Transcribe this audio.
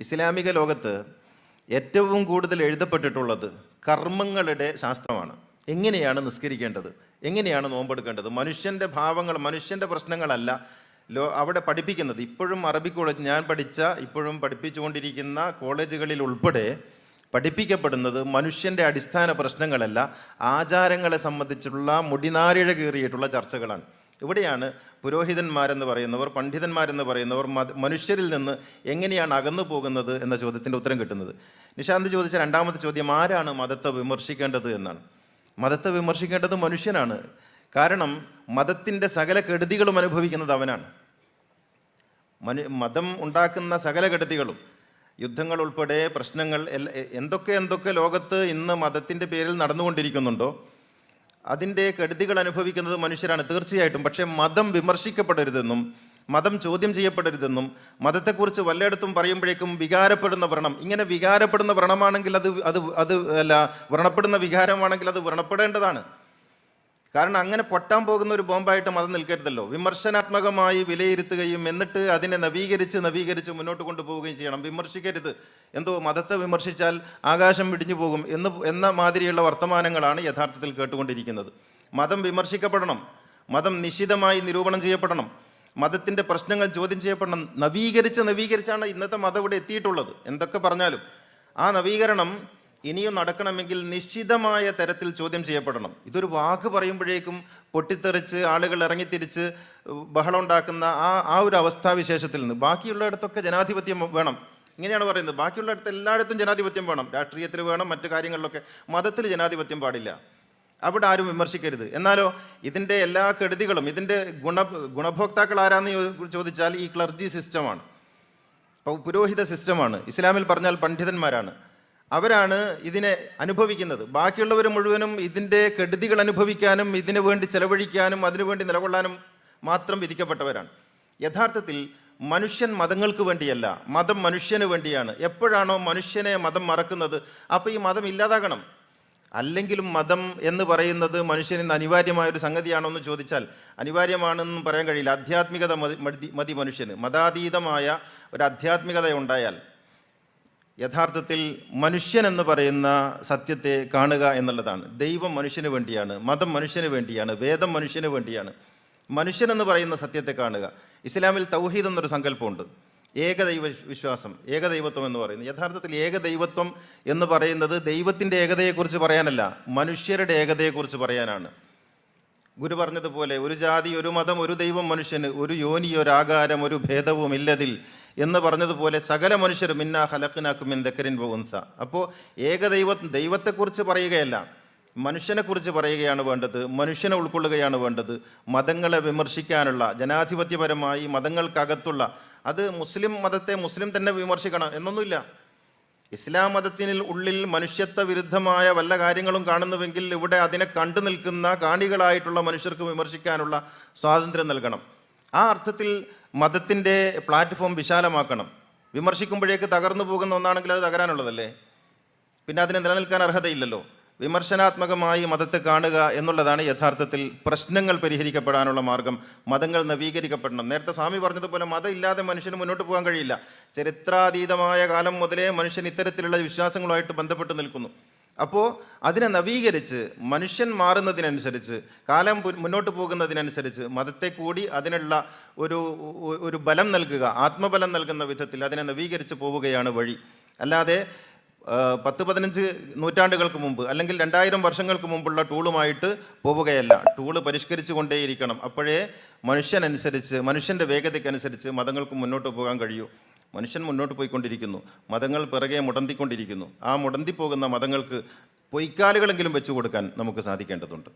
ഇസ്ലാമിക ലോകത്ത് ഏറ്റവും കൂടുതൽ എഴുതപ്പെട്ടിട്ടുള്ളത് കർമ്മങ്ങളുടെ ശാസ്ത്രമാണ്. എങ്ങനെയാണ് നിസ്കരിക്കേണ്ടത്? എങ്ങനെയാണ് നോമ്പെടുക്കേണ്ടത്? മനുഷ്യന്റെ ഭാവങ്ങൾ മനുഷ്യന്റെ പ്രശ്നങ്ങളല്ല ലോ അവിടെ പഠിപ്പിക്കുന്നത്. ഇപ്പോഴും അറബി കോളേജ് ഞാൻ പഠിച്ച ഇപ്പോഴും പഠിപ്പിച്ചുകൊണ്ടിരിക്കുന്ന കോളേജുകളിൽ ഉൾപ്പെടെ പഠിപ്പിക്കപ്പെടുന്നത് മനുഷ്യന്റെ അടിസ്ഥാന പ്രശ്നങ്ങളല്ല ആചാരങ്ങളെ സംബന്ധിച്ചുള്ള മുടിനാരിഴ കീറിയിട്ടുള്ള ചർച്ചകളാണ്. ഇവിടെയാണ് പുരോഹിതന്മാരെന്ന് പറയുന്നവർ പണ്ഡിതന്മാരെന്ന് പറയുന്നവർ മനുഷ്യരിൽ നിന്ന് എങ്ങനെയാണ് അകന്നു പോകുന്നത് എന്ന ചോദ്യത്തിന്റെ ഉത്തരം കിട്ടുന്നത്. നിശാന്ത് ചോദിച്ച രണ്ടാമത്തെ ചോദ്യം ആരാണ് മതത്തെ വിമർശിക്കേണ്ടത് എന്നാണ്. മതത്തെ വിമർശിക്കേണ്ടത് മനുഷ്യനാണ്. കാരണം മതത്തിന്റെ സകല കെടുതികളും അനുഭവിക്കുന്നത് അവനാണ്. മനു മതം ഉണ്ടാക്കുന്ന സകല കെടുതികളും യുദ്ധങ്ങൾ ഉൾപ്പെടെ പ്രശ്നങ്ങൾ എന്തൊക്കെ എന്തൊക്കെ ലോകത്ത് ഇന്ന് മതത്തിന്റെ പേരിൽ നടന്നുകൊണ്ടിരിക്കുന്നുണ്ടോ അതിന്റെ കെടുതികൾ അനുഭവിക്കുന്നത് മനുഷ്യരാണ് തീർച്ചയായിട്ടും. പക്ഷേ മതം വിമർശിക്കപ്പെടരുതെന്നും മതം ചോദ്യം ചെയ്യപ്പെടരുതെന്നും മതത്തെക്കുറിച്ച് വല്ലയിടത്തും പറയുമ്പോഴേക്കും വികാരപ്പെടുന്ന വ്രണം. ഇങ്ങനെ വികാരപ്പെടുന്ന വ്രണമാണെങ്കിൽ അത് അത് അത് അല്ല വ്രണപ്പെടുന്ന വികാരമാണെങ്കിൽ അത് വ്രണപ്പെടേണ്ടതാണ്. കാരണം അങ്ങനെ പൊട്ടാൻ പോകുന്ന ഒരു ബോംബായിട്ട് മതം നിൽക്കരുതല്ലോ. വിമർശനാത്മകമായി വിലയിരുത്തുകയും എന്നിട്ട് അതിനെ നവീകരിച്ച് നവീകരിച്ച് മുന്നോട്ട് കൊണ്ടുപോവുകയും ചെയ്യണം. വിമർശിക്കരുത്. എന്തോ മതത്തെ വിമർശിച്ചാൽ ആകാശം പിടിഞ്ഞു പോകും എന്ന് എന്ന മാതിരിയുള്ള വർത്തമാനങ്ങളാണ് യഥാർത്ഥത്തിൽ കേട്ടുകൊണ്ടിരിക്കുന്നത്. മതം വിമർശിക്കപ്പെടണം. മതം നിശിതമായി നിരൂപണം ചെയ്യപ്പെടണം. മതത്തിന്റെ പ്രശ്നങ്ങൾ ചോദ്യം ചെയ്യപ്പെടണം. നവീകരിച്ച് നവീകരിച്ചാണ് ഇന്നത്തെ മതം ഇവിടെ എത്തിയിട്ടുള്ളത്. എന്തൊക്കെ പറഞ്ഞാലും ആ നവീകരണം ഇനിയും നടക്കണമെങ്കിൽ നിശ്ചിതമായ തരത്തിൽ ചോദ്യം ചെയ്യപ്പെടണം. ഇതൊരു വാക്ക് പറയുമ്പോഴേക്കും പൊട്ടിത്തെറിച്ച് ആളുകൾ ഇറങ്ങിത്തിരിച്ച് ബഹളം ഉണ്ടാക്കുന്ന ആ ആ ഒരു അവസ്ഥാവിശേഷത്തിൽ നിന്ന്. ബാക്കിയുള്ളിടത്തൊക്കെ ജനാധിപത്യം വേണം. ഇങ്ങനെയാണ് പറയുന്നത്. ബാക്കിയുള്ളിടത്ത് എല്ലായിടത്തും ജനാധിപത്യം വേണം. രാഷ്ട്രീയത്തിൽ വേണം മറ്റു കാര്യങ്ങളിലൊക്കെ. മതത്തിൽ ജനാധിപത്യം പാടില്ല. അവിടെ ആരും വിമർശിക്കരുത്. എന്നാലോ ഇതിന്റെ എല്ലാ കെടുതികളും ഇതിന്റെ ഗുണ ഗുണഭോക്താക്കൾ ആരാന്ന് ചോദിച്ചാൽ ഈ ക്ലർജി സിസ്റ്റമാണ്. പുരോഹിത സിസ്റ്റമാണ്. ഇസ്ലാമിൽ പറഞ്ഞാൽ പണ്ഡിതന്മാരാണ്. അവരാണ് ഇതിനെ അനുഭവിക്കുന്നത്. ബാക്കിയുള്ളവർ മുഴുവനും ഇതിന്റെ കെടുതികൾ അനുഭവിക്കാനും ഇതിനു വേണ്ടി ചെലവഴിക്കാനും അതിനുവേണ്ടി നിലകൊള്ളാനും മാത്രം വിധിക്കപ്പെട്ടവരാണ്. യഥാർത്ഥത്തിൽ മനുഷ്യൻ മതങ്ങൾക്ക് വേണ്ടിയല്ല മതം മനുഷ്യന് വേണ്ടിയാണ്. എപ്പോഴാണോ മനുഷ്യനെ മതം മറക്കുന്നത് അപ്പോൾ ഈ മതം ഇല്ലാതാകണം. അല്ലെങ്കിലും മതം എന്ന് പറയുന്നത് മനുഷ്യന് ഇന്ന് അനിവാര്യമായൊരു സംഗതിയാണോ എന്ന് ചോദിച്ചാൽ അനിവാര്യമാണെന്നും പറയാൻ കഴിയില്ല. ആധ്യാത്മികത മതി മതി- മനുഷ്യന്. മതാതീതമായ ഒരു ആധ്യാത്മികത ഉണ്ടായാൽ യഥാർത്ഥത്തിൽ മനുഷ്യൻ എന്ന് പറയുന്ന സത്യത്തെ കാണുക എന്നുള്ളതാണ്. ദൈവം മനുഷ്യന് വേണ്ടിയാണ് മതം മനുഷ്യന് വേണ്ടിയാണ് വേദം മനുഷ്യന് വേണ്ടിയാണ്. മനുഷ്യൻ എന്ന് പറയുന്ന സത്യത്തെ കാണുക. ഇസ്ലാമിൽ തൗഹീദ് എന്നൊരു സങ്കല്പമുണ്ട്. ഏകദൈവ വിശ്വാസം ഏകദൈവത്വം എന്ന് പറയുന്നത്. യഥാർത്ഥത്തിൽ ഏകദൈവത്വം എന്ന് പറയുന്നത് ദൈവത്തിന്റെ ഏകതയെക്കുറിച്ച് പറയാനല്ല മനുഷ്യരുടെ ഏകതയെക്കുറിച്ച് പറയാനാണ്. ഗുരു പറഞ്ഞതുപോലെ ഒരു ജാതി ഒരു മതം ഒരു ദൈവം മനുഷ്യന് ഒരു യോനി ഒരാകാരം ഒരു ഭേദവും ഇല്ലതിൽ എന്ന് പറഞ്ഞതുപോലെ സകല മനുഷ്യരും മിന്നാ ഹലക്കിനാക്കും ദക്കരിൻ പോകുന്ന അപ്പോൾ ഏകദൈവ ദൈവത്തെക്കുറിച്ച് പറയുകയല്ല മനുഷ്യനെക്കുറിച്ച് പറയുകയാണ് വേണ്ടത് മനുഷ്യനെ ഉൾക്കൊള്ളുകയാണ് വേണ്ടത് മതങ്ങളെ വിമർശിക്കാനുള്ള ജനാധിപത്യപരമായി മതങ്ങൾക്കകത്തുള്ള അത് മുസ്ലിം മതത്തെ മുസ്ലിം തന്നെ വിമർശിക്കണം എന്നൊന്നുമില്ല. ഇസ്ലാം മതത്തിന് ഉള്ളിൽ മനുഷ്യത്വ വിരുദ്ധമായ വല്ല കാര്യങ്ങളും കാണുന്നുവെങ്കിൽ ഇവിടെ അതിനെ കണ്ടു നിൽക്കുന്ന കാണികളായിട്ടുള്ള മനുഷ്യർക്ക് വിമർശിക്കാനുള്ള സ്വാതന്ത്ര്യം നൽകണം. ആ അർത്ഥത്തിൽ മതത്തിന്റെ പ്ലാറ്റ്ഫോം വിശാലമാക്കണം. വിമർശിക്കുമ്പോഴേക്ക് തകർന്നു പോകുന്ന ഒന്നാണെങ്കിൽ അത് തകരാനുള്ളതല്ലേ? പിന്നെ അതിന് നിലനിൽക്കാൻ അർഹതയില്ലല്ലോ. വിമർശനാത്മകമായി മതത്തെ കാണുക എന്നുള്ളതാണ് യഥാർത്ഥത്തിൽ പ്രശ്നങ്ങൾ പരിഹരിക്കപ്പെടാനുള്ള മാർഗം. മതങ്ങൾ നവീകരിക്കപ്പെടണം. നേരത്തെ സ്വാമി പറഞ്ഞതുപോലെ മതം ഇല്ലാതെ മനുഷ്യന് മുന്നോട്ട് പോകാൻ കഴിയില്ല. ചരിത്രാതീതമായ കാലം മുതലേ മനുഷ്യൻ ഇത്തരത്തിലുള്ള വിശ്വാസങ്ങളുമായിട്ട് ബന്ധപ്പെട്ട് നിൽക്കുന്നു. അപ്പോൾ അതിനെ നവീകരിച്ച് മനുഷ്യൻ മാറുന്നതിനനുസരിച്ച് കാലം മുന്നോട്ട് പോകുന്നതിനനുസരിച്ച് മതത്തെ കൂടി അതിനുള്ള ഒരു ഒരു ബലം നൽകുക ആത്മബലം നൽകുന്ന വിധത്തിൽ അതിനെ നവീകരിച്ച് പോവുകയാണ് വഴി. അല്ലാതെ പത്ത് പതിനഞ്ച് നൂറ്റാണ്ടുകൾക്ക് മുമ്പ് അല്ലെങ്കിൽ രണ്ടായിരം വർഷങ്ങൾക്ക് മുമ്പുള്ള ടൂളുമായിട്ട് പോവുകയല്ല. ടൂൾ പരിഷ്കരിച്ചു കൊണ്ടേയിരിക്കണം അപ്പോഴേ മനുഷ്യനനുസരിച്ച് മനുഷ്യന്റെ വേഗതയ്ക്കനുസരിച്ച് മതങ്ങൾക്ക് മുന്നോട്ട് പോകാൻ കഴിയൂ. മനുഷ്യൻ മുന്നോട്ട് പോയിക്കൊണ്ടിരിക്കുന്നു. മതങ്ങൾ പിറകെ മുടന്തിക്കൊണ്ടിരിക്കുന്നു. ആ മുടന്തി പോകുന്ന മതങ്ങൾക്ക് പൊയ്ക്കാലുകളെങ്കിലും വെച്ചു കൊടുക്കാൻ നമുക്ക് സാധിക്കേണ്ടതുണ്ട്.